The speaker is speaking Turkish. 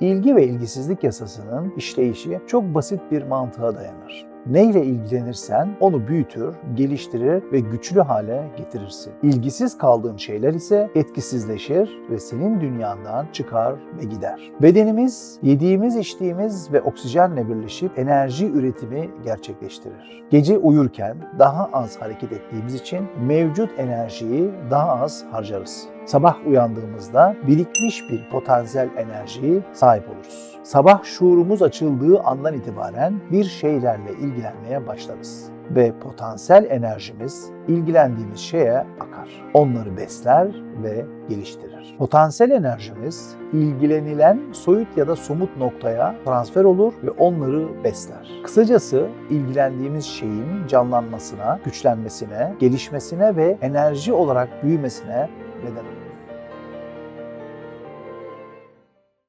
İlgi ve ilgisizlik yasasının işleyişi çok basit bir mantığa dayanır. Neyle ilgilenirsen onu büyütür, geliştirir ve güçlü hale getirirsin. İlgisiz kaldığın şeyler ise etkisizleşir ve senin dünyandan çıkar ve gider. Bedenimiz yediğimiz, içtiğimiz ve oksijenle birleşip enerji üretimi gerçekleştirir. Gece uyurken daha az hareket ettiğimiz için mevcut enerjiyi daha az harcarız. Sabah uyandığımızda birikmiş bir potansiyel enerjiye sahip oluruz. Sabah şuurumuz açıldığı andan itibaren bir şeylerle ilgilenmeye başlarız ve potansiyel enerjimiz ilgilendiğimiz şeye akar. Onları besler ve geliştirir. Potansiyel enerjimiz ilgilenilen soyut ya da somut noktaya transfer olur ve onları besler. Kısacası ilgilendiğimiz şeyin canlanmasına, güçlenmesine, gelişmesine ve enerji olarak büyümesine neden olur.